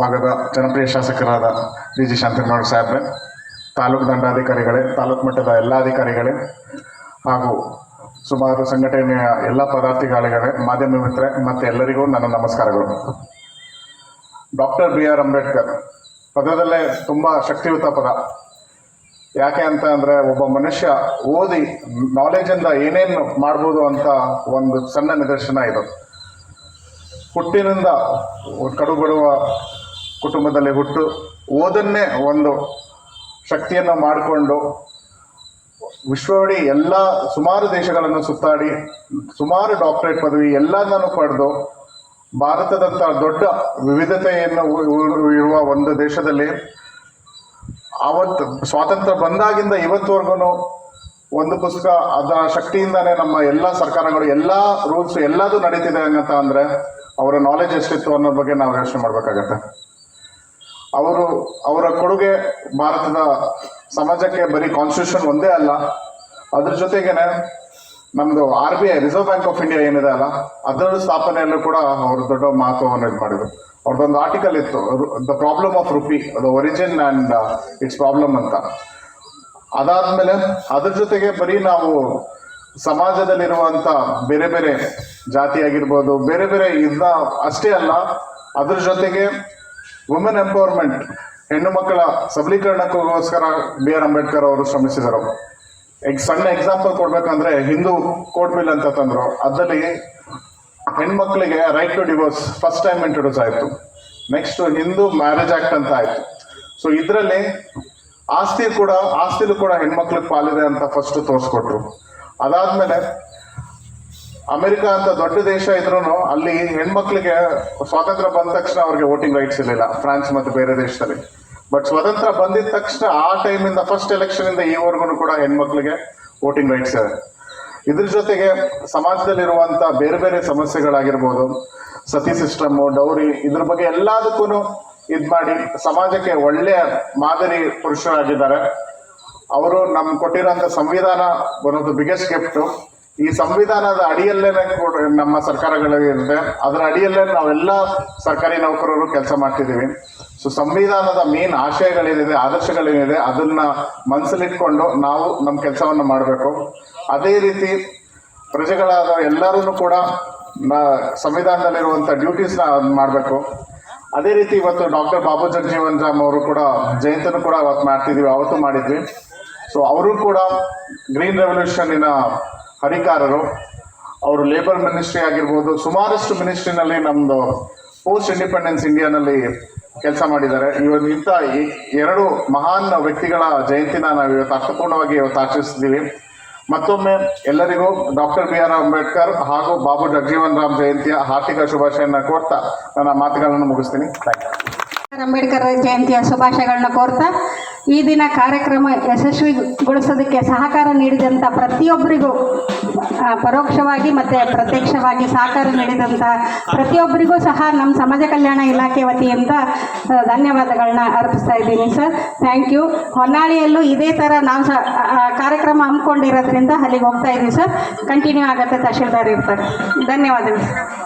ಭಾಗದ ಜನಪ್ರಿಯ ಶಾಸಕರಾದ ಡಿ ಜಿ ಶಾಂತನಗೌಡ ಸಾಹೇಬ್ರೆ, ತಾಲೂಕು ದಂಡಾಧಿಕಾರಿಗಳೇ, ತಾಲೂಕು ಮಟ್ಟದ ಎಲ್ಲ ಅಧಿಕಾರಿಗಳೇ ಹಾಗೂ ಸುಮಾರು ಸಂಘಟನೆಯ ಎಲ್ಲ ಪದಾರ್ಥಿಗಳಿಗಳೇ, ಮಾಧ್ಯಮ ಮಿತ್ರ ಮತ್ತು ಎಲ್ಲರಿಗೂ ನನ್ನ ನಮಸ್ಕಾರಗಳು. ಡಾಕ್ಟರ್ ಬಿ ಆರ್ ಅಂಬೇಡ್ಕರ್ ಪದದಲ್ಲೇ ತುಂಬ ಶಕ್ತಿಯುತ ಪದ. ಯಾಕೆ ಅಂತ ಅಂದರೆ ಒಬ್ಬ ಮನುಷ್ಯ ಓದಿ ನಾಲೆಜಿಂದ ಏನೇನು ಮಾಡ್ಬೋದು ಅಂತ ಒಂದು ಸಣ್ಣ ನಿದರ್ಶನ ಇದು. ಹುಟ್ಟಿನಿಂದ ಕಡುಬಡುವ ಕುಟುಂಬದಲ್ಲಿ ಹುಟ್ಟು ಓದನ್ನೇ ಒಂದು ಶಕ್ತಿಯನ್ನು ಮಾಡಿಕೊಂಡು ವಿಶ್ವವಿಡೀ ಎಲ್ಲ ಸುಮಾರು ದೇಶಗಳನ್ನು ಸುತ್ತಾಡಿ, ಸುಮಾರು ಡಾಕ್ಟರೇಟ್ ಪದವಿ ಎಲ್ಲದನ್ನು ಪಡೆದು ಭಾರತದಂಥ ದೊಡ್ಡ ವಿವಿಧತೆಯನ್ನು ಇರುವ ಒಂದು ದೇಶದಲ್ಲಿ ಅವತ್ತು ಸ್ವಾತಂತ್ರ್ಯ ಬಂದಾಗಿಂದ ಇವತ್ತುವರೆಗೂ ಒಂದು ಪುಸ್ತಕ ಅದರ ಶಕ್ತಿಯಿಂದಾನೇ ನಮ್ಮ ಎಲ್ಲ ಸರ್ಕಾರಗಳು, ಎಲ್ಲ ರೂಲ್ಸ್ ಎಲ್ಲದೂ ನಡೀತಿದೆ ಅಂತ ಅಂದರೆ ಅವರ ನಾಲೆಜ್ ಎಷ್ಟಿತ್ತು ಅನ್ನೋ ಬಗ್ಗೆ ನಾವು ಯೋಚನೆ ಮಾಡಬೇಕಾಗತ್ತೆ. ಅವರು ಅವರ ಕೊಡುಗೆ ಭಾರತದ ಸಮಾಜಕ್ಕೆ ಬರೀ ಕಾನ್ಸ್ಟಿಟ್ಯೂಷನ್ ಒಂದೇ ಅಲ್ಲ. ಅದ್ರ ಜೊತೆಗೇನೆ ನಮ್ಮದು R B I Reserve Bank of India ಏನಿದೆ ಅಲ್ಲ ಅದರ ಸ್ಥಾಪನೆಯಲ್ಲೂ ಕೂಡ ಅವರು ದೊಡ್ಡ ಮಹತ್ವವನ್ನು ಇದು ಮಾಡಿದರು. ಅವ್ರದ್ದೊಂದು ಆರ್ಟಿಕಲ್ ಇತ್ತು the problem of rupee the origin and its problem ಅಂತ. ಅದಾದ್ಮೇಲೆ ಅದ್ರ ಜೊತೆಗೆ ಬರೀ ನಾವು ಸಮಾಜದಲ್ಲಿರುವಂಥ ಬೇರೆ ಬೇರೆ ಜಾತಿ ಆಗಿರ್ಬೋದು ಬೇರೆ ಬೇರೆ ಇದನ್ನ ಅಷ್ಟೇ ಅಲ್ಲ, ಅದ್ರ ಜೊತೆಗೆ ವುಮೆನ್ ಎಂಪವರ್ಮೆಂಟ್ ಹೆಣ್ಣು ಮಕ್ಕಳ ಸಬಲೀಕರಣಕ್ಕೋಸ್ಕರ ಬಿ ಆರ್ ಅಂಬೇಡ್ಕರ್ ಅವರು ಶ್ರಮಿಸಿದರು. ಎಕ್ ಸಣ್ಣ ಎಕ್ಸಾಂಪಲ್ ಕೊಡ್ಬೇಕಂದ್ರೆ ಹಿಂದೂ ಕೋರ್ಟ್ ಬಿಲ್ ಅಂತ ತಂದ್ರು. ಅದರಲ್ಲಿ ಹೆಣ್ಮಕ್ಳಿಗೆ right to divorce first time introduce ಆಯಿತು. ನೆಕ್ಸ್ಟ್ ಹಿಂದೂ ಮ್ಯಾರೇಜ್ ಆಕ್ಟ್ ಅಂತ ಆಯಿತು. ಸೊ ಇದರಲ್ಲಿ ಆಸ್ತಿ ಕೂಡ, ಆಸ್ತಿಲೂ ಕೂಡ ಹೆಣ್ಮಕ್ಳಿಗೆ ಪಾಲಿದೆ ಅಂತ ಫಸ್ಟ್ ತೋರಿಸ್ಕೊಟ್ರು. ಅದಾದ್ಮೇಲೆ ಅಮೆರಿಕ ಅಂತ ದೊಡ್ಡ ದೇಶ ಇದ್ರೂ ಅಲ್ಲಿ ಹೆಣ್ಮಕ್ಳಿಗೆ ಸ್ವಾತಂತ್ರ್ಯ ಬಂದ ತಕ್ಷಣ ಅವ್ರಿಗೆ ವೋಟಿಂಗ್ ರೈಟ್ಸ್ ಇರಲಿಲ್ಲ, ಫ್ರಾನ್ಸ್ ಮತ್ತು ಬೇರೆ ದೇಶದಲ್ಲಿ. ಬಟ್ ಸ್ವತಂತ್ರ ಬಂದಿದ ತಕ್ಷಣ ಆ ಟೈಮಿಂದ ಫಸ್ಟ್ ಎಲೆಕ್ಷನ್ ಇಂದ ಈವರೆಗೂ ಕೂಡ ಹೆಣ್ಮಕ್ಳಿಗೆ ವೋಟಿಂಗ್ ರೈಟ್ಸ್ ಇದೆ ಇದ್ರ ಜೊತೆಗೆ ಸಮಾಜದಲ್ಲಿರುವಂತ ಬೇರೆ ಬೇರೆ ಸಮಸ್ಯೆಗಳಾಗಿರ್ಬೋದು, ಸತಿ ಸಿಸ್ಟಮ್ ಡೌರಿ ಇದ್ರ ಬಗ್ಗೆ ಎಲ್ಲದಕ್ಕೂ ಇದ್ ಮಾಡಿ ಸಮಾಜಕ್ಕೆ ಒಳ್ಳೆಯ ಮಾದರಿ ಪುರುಷರಾಗಿದ್ದಾರೆ. ಅವರು ನಮ್ಗೆ ಕೊಟ್ಟಿರೋಂಥ ಸಂವಿಧಾನ one of the biggest gift ಈ ಸಂವಿಧಾನದ ಅಡಿಯಲ್ಲೇನೆ ನಮ್ಮ ಸರ್ಕಾರಗಳಿದೆ ಅದರ ಅಡಿಯಲ್ಲೇ ನಾವೆಲ್ಲ ಸರ್ಕಾರಿ ನೌಕರರು ಕೆಲಸ ಮಾಡ್ತಿದ್ದೀವಿ. ಸೊ ಸಂವಿಧಾನದ ಮೇನ್ ಆಶಯಗಳೇನಿದೆ, ಆದರ್ಶಗಳೇನಿದೆ, ಅದನ್ನ ಮನಸ್ಸಲ್ಲಿಟ್ಕೊಂಡು ನಾವು ನಮ್ಮ ಕೆಲಸವನ್ನು ಮಾಡಬೇಕು. ಅದೇ ರೀತಿ ಪ್ರಜೆಗಳಾದ ಎಲ್ಲರೂ ಕೂಡ ಸಂವಿಧಾನದಲ್ಲಿರುವಂಥ ಡ್ಯೂಟೀಸ್ನ ಮಾಡಬೇಕು. ಅದೇ ರೀತಿ ಇವತ್ತು ಡಾಕ್ಟರ್ ಬಾಬು ಜಗಜೀವನ್ ರಾಮ್ ಅವರು ಕೂಡ ಜಯಂತನು ಕೂಡ ಅವತ್ತು ಮಾಡ್ತಿದ್ವಿ ಅವತ್ತು ಮಾಡಿದ್ವಿ. ಸೊ ಅವರು ಕೂಡ ಗ್ರೀನ್ ರೆವಲ್ಯೂಷನ್ನಿನ ಹರಿಕಾರರು ಅವರು ಲೇಬರ್ ಮಿನಿಸ್ಟ್ರಿ ಆಗಿರ್ಬೋದು, ಸುಮಾರಷ್ಟು ಮಿನಿಸ್ಟ್ರಿನಲ್ಲಿ ನಮ್ಮದು ಪೋಸ್ಟ್ ಇಂಡಿಪೆಂಡೆನ್ಸ್ ಇಂಡಿಯಾನಲ್ಲಿ ಕೆಲಸ ಮಾಡಿದ್ದಾರೆ. ಇವತ್ತು ಇಂಥ ಈ ಎರಡು ಮಹಾನ್ ವ್ಯಕ್ತಿಗಳ ಜಯಂತಿನ ನಾವು ಇವತ್ತು ಅರ್ಥಪೂರ್ಣವಾಗಿ ಇವತ್ತು ಆಚರಿಸ್ತೀವಿ ಮತ್ತೊಮ್ಮೆ ಎಲ್ಲರಿಗೂ ಡಾಕ್ಟರ್ ಬಿ ಆರ್ ಅಂಬೇಡ್ಕರ್ ಹಾಗೂ ಬಾಬು ಜಗಜೀವನ್ ರಾಮ್ ಜಯಂತಿಯ ಹಾರ್ದಿಕ ಶುಭಾಶಯನ ಕೋರ್ತಾ ನನ್ನ ಮಾತುಗಳನ್ನು ಮುಗಿಸ್ತೀನಿ. ಅಂಬೇಡ್ಕರ್ ಜಯಂತಿಯ ಶುಭಾಶಯಗಳನ್ನ ಕೋರ್ತಾ ಈ ದಿನ ಕಾರ್ಯಕ್ರಮ ಯಶಸ್ವಿಗೊಳಿಸೋದಕ್ಕೆ ಸಹಕಾರ ನೀಡಿದಂಥ ಪ್ರತಿಯೊಬ್ಬರಿಗೂ ಪರೋಕ್ಷವಾಗಿ ಮತ್ತು ಪ್ರತ್ಯಕ್ಷವಾಗಿ ಸಹಕಾರ ನೀಡಿದಂಥ ಪ್ರತಿಯೊಬ್ಬರಿಗೂ ಸಹ ನಮ್ಮ ಸಮಾಜ ಕಲ್ಯಾಣ ಇಲಾಖೆ ವತಿಯಿಂದ ಧನ್ಯವಾದಗಳನ್ನ ಅರ್ಪಿಸ್ತಾ ಇದ್ದೀನಿ ಸರ್ ಥ್ಯಾಂಕ್ ಯು ಹೊನ್ನಾಳಿಯಲ್ಲೂ ಇದೇ ಥರ ನಾವು ಸಹ ಕಾರ್ಯಕ್ರಮ ಹಮ್ಮಿಕೊಂಡಿರೋದ್ರಿಂದ ಅಲ್ಲಿಗೆ ಹೋಗ್ತಾ ಇದ್ದೀವಿ ಸರ್ ಕಂಟಿನ್ಯೂ ಆಗುತ್ತೆ ತಹಶೀಲ್ದಾರ್ ಇರ್ತಾರೆ. ಧನ್ಯವಾದಗಳು